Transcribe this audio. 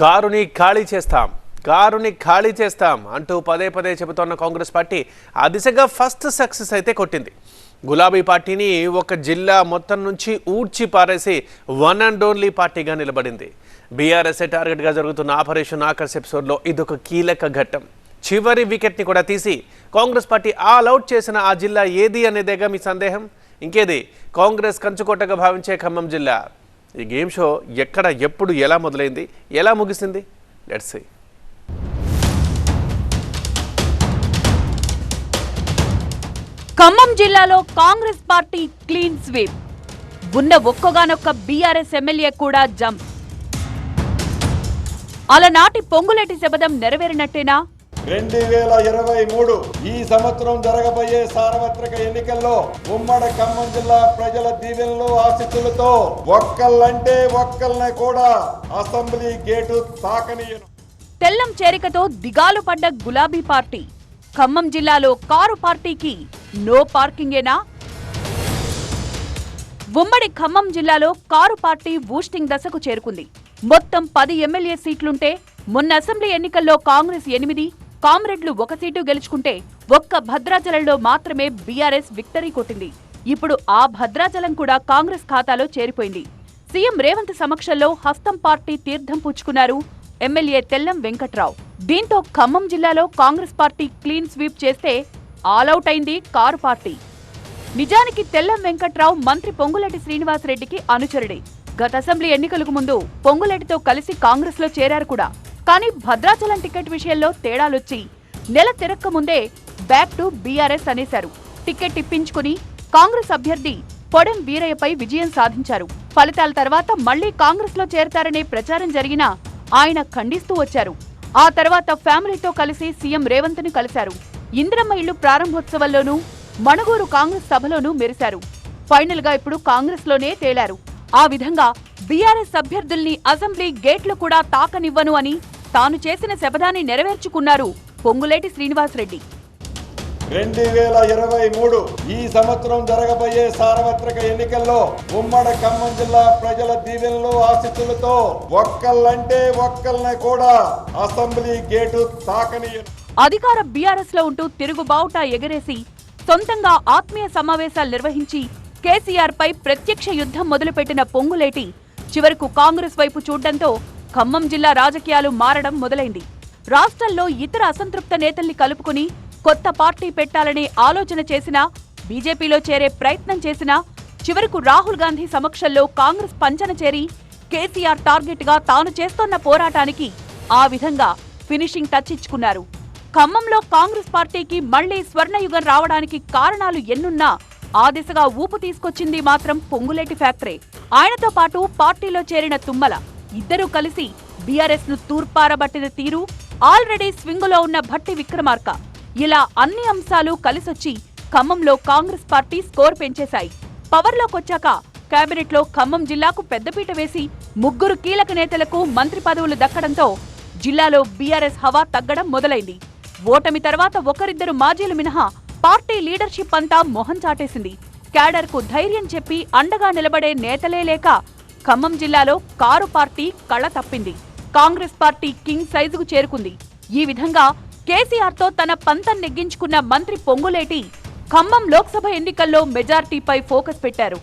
కారుని ఖాళీ చేస్తాం కారుని ఖాళీ చేస్తాం అంటూ పదే పదే చెబుతోన్న కాంగ్రెస్ పార్టీ ఆ దిశగా ఫస్ట్ సక్సెస్ అయితే కొట్టింది. గులాబీ పార్టీని ఒక జిల్లా మొత్తం నుంచి ఊడ్చి పారేసి వన్ అండ్ ఓన్లీ పార్టీగా నిలబడింది. బీఆర్ఎస్ఏ టార్గెట్గా జరుగుతున్న ఆపరేషన్ ఆకర్ష్ ఎపిసోడ్లో ఇదొక కీలక ఘట్టం. చివరి వికెట్ని కూడా తీసి కాంగ్రెస్ పార్టీ ఆల్ అవుట్ చేసిన ఆ జిల్లా ఏది అనేదేగా మీ సందేహం? ఇంకేది? కాంగ్రెస్ కంచుకోటగా భావించే ఖమ్మం జిల్లా. ఈ గేమ్ షో ఎక్కడ ఎప్పుడు ఎలా మొదలైంది ఎలా ముగిసింది? లెట్స్ సీ ఖమ్మం జిల్లాలో కాంగ్రెస్ పార్టీ క్లీన్ స్వీప్. ఉన్న ఒక్కగానొక్క బీఆర్ఎస్ ఎమ్మెల్యే కూడా జంప్. అలనాటి పొంగులేటి శబదం నెరవేరినట్టేనా? రెండు వేల ఇరవై మూడు ఈ సంవత్సరం జరగబోయే సార్వత్రిక ఎన్నికల్లో ఉమ్మడి ఖమ్మం జిల్లా ప్రజల దీవెనలు ఆశీస్సులతో ఒక్కళ్ళంటే ఒక్కళ్ళని కూడా అసెంబ్లీ గేటు తాకనీయను. తెల్లం చేరికతో దిగాలు పడ్డ గులాబీ పార్టీ. ఖమ్మం జిల్లాలో కారు పార్టీకి నో పార్కింగేనా? ఉమ్మడి ఖమ్మం జిల్లాలో కారు పార్టీ బూస్టింగ్ దశకు చేరుకుంది. మొత్తం పది ఎమ్మెల్యే సీట్లుంటే మొన్న అసెంబ్లీ ఎన్నికల్లో కాంగ్రెస్ ఎనిమిది కామ్రెడ్లు ఒక సీటు గెలుచుకుంటే ఒక్క భద్రాచలంలో మాత్రమే బీఆర్ఎస్ విక్టరీ కొట్టింది. ఇప్పుడు ఆ భద్రాచలం కూడా కాంగ్రెస్ ఖాతాలో చేరిపోయింది. సీఎం రేవంత్ సమక్షంలో హస్తం పార్టీ తీర్థం పుచ్చుకున్నారు ఎమ్మెల్యే తెల్లం వెంకట్రావు. దీంతో ఖమ్మం జిల్లాలో కాంగ్రెస్ పార్టీ క్లీన్ స్వీప్ చేస్తే ఆలౌట్ అయింది కారు పార్టీ. నిజానికి తెల్లం వెంకట్రావు మంత్రి పొంగులేటి శ్రీనివాసరెడ్డికి అనుచరుడే. గత అసెంబ్లీ ఎన్నికలకు ముందు పొంగులేటితో కలిసి కాంగ్రెస్లో చేరారు కూడా. కానీ భద్రాచలం టికెట్ విషయంలో తేడాలొచ్చి నెల తిరక్క ముందే బ్యాక్ టు బీఆర్ఎస్ అనేశారు. టికెట్ ఇప్పించుకుని కాంగ్రెస్ అభ్యర్థి పొడెం వీరయ్యపై విజయం సాధించారు. ఫలితాల తర్వాత మళ్ళీ కాంగ్రెస్లో చేరతారనే ప్రచారం జరిగినా ఆయన ఖండిస్తూ వచ్చారు. ఆ తర్వాత ఫ్యామిలీతో కలిసి సీఎం రేవంత్ను కలిశారు. ఇందిరమ్మ ఇల్లు ప్రారంభోత్సవంలోనూ మణుగూరు కాంగ్రెస్ సభలోనూ మెరిశారు. ఫైనల్గా ఇప్పుడు కాంగ్రెస్లోనే తేలారు. ఆ విధంగా బీఆర్ఎస్ అభ్యర్థుల్ని అసెంబ్లీ గేట్లు కూడా తాకనివ్వను అని తాను చేసిన శపథాన్ని నెరవేర్చుకున్నారు పొంగులేటి శ్రీనివాసరెడ్డి. రెండు వేల ఇరవై మూడు ఈ సంవత్సరం జరగబోయే సార్వత్రిక ఎన్నికల్లో ఉమ్మడి ఖమ్మం జిల్లా ప్రజల దీవెనలు ఆశీస్సులతో ఒక్కళ్ళంటే ఒక్కళ్ళని కూడా అసెంబ్లీ గేటు తాకనీయను అధికార బీఆర్ఎస్లో ఉంటూ తిరుగుబావుటా ఎగరేసి సొంతంగా ఆత్మీయ సమావేశాలు నిర్వహించి కేసీఆర్ పై ప్రత్యక్ష యుద్ధం మొదలుపెట్టిన పొంగులేటి చివరకు కాంగ్రెస్ వైపు చూడడంతో ఖమ్మం జిల్లా రాజకీయాలు మారడం మొదలైంది. రాష్ట్రంలో ఇతర అసంతృప్త నేతల్ని కలుపుకుని కొత్త పార్టీ పెట్టాలనే ఆలోచన చేసినా బీజేపీలో చేరే ప్రయత్నం చేసినా చివరకు రాహుల్ గాంధీ సమక్షంలో కాంగ్రెస్ పంచన చేరి కేసీఆర్ టార్గెట్గా తాను చేస్తోన్న పోరాటానికి ఆ విధంగా ఫినిషింగ్ టచ్ ఇచ్చుకున్నారు. ఖమ్మంలో కాంగ్రెస్ పార్టీకి మళ్ళీ స్వర్ణయుగం రావడానికి కారణాలు ఎన్నున్నా ఆ దిశగా ఊపు తీసుకొచ్చింది మాత్రం పొంగులేటి ఫ్యాక్టరీ. ఆయనతో పాటు పార్టీలో చేరిన తుమ్మల. ఇద్దరూ కలిసి బీఆర్ఎస్ను తూర్పారబట్టిన తీరు ఆల్రెడీ స్వింగులో ఉన్న భట్టి విక్రమార్క. ఇలా అన్ని అంశాలు కలిసొచ్చి ఖమ్మంలో కాంగ్రెస్ పార్టీ స్కోర్ పెంచేశాయి. పవర్లోకొచ్చాక కేబినెట్లో ఖమ్మం జిల్లాకు పెద్దపీట వేసి ముగ్గురు కీలక నేతలకు మంత్రి పదవులు దక్కడంతో జిల్లాలో బీఆర్ఎస్ హవా తగ్గడం మొదలైంది. ఓటమి తర్వాత ఒకరిద్దరు మాజీలు మినహా పార్టీ లీడర్షిప్ అంతా మొహం చాటేసింది. క్యాడర్కు ధైర్యం చెప్పి అండగా నిలబడే నేతలే లేక ఖమ్మం జిల్లాలో కారు పార్టీ కళ్ళ తప్పింది. కాంగ్రెస్ పార్టీ కింగ్ సైజుకు చేరుకుంది. ఈ విధంగా కేసీఆర్తో తన పంతం నెగ్గించుకున్న మంత్రి పొంగులేటి ఖమ్మం లోక్సభ ఎన్నికల్లో మెజార్టీపై ఫోకస్ పెట్టారు.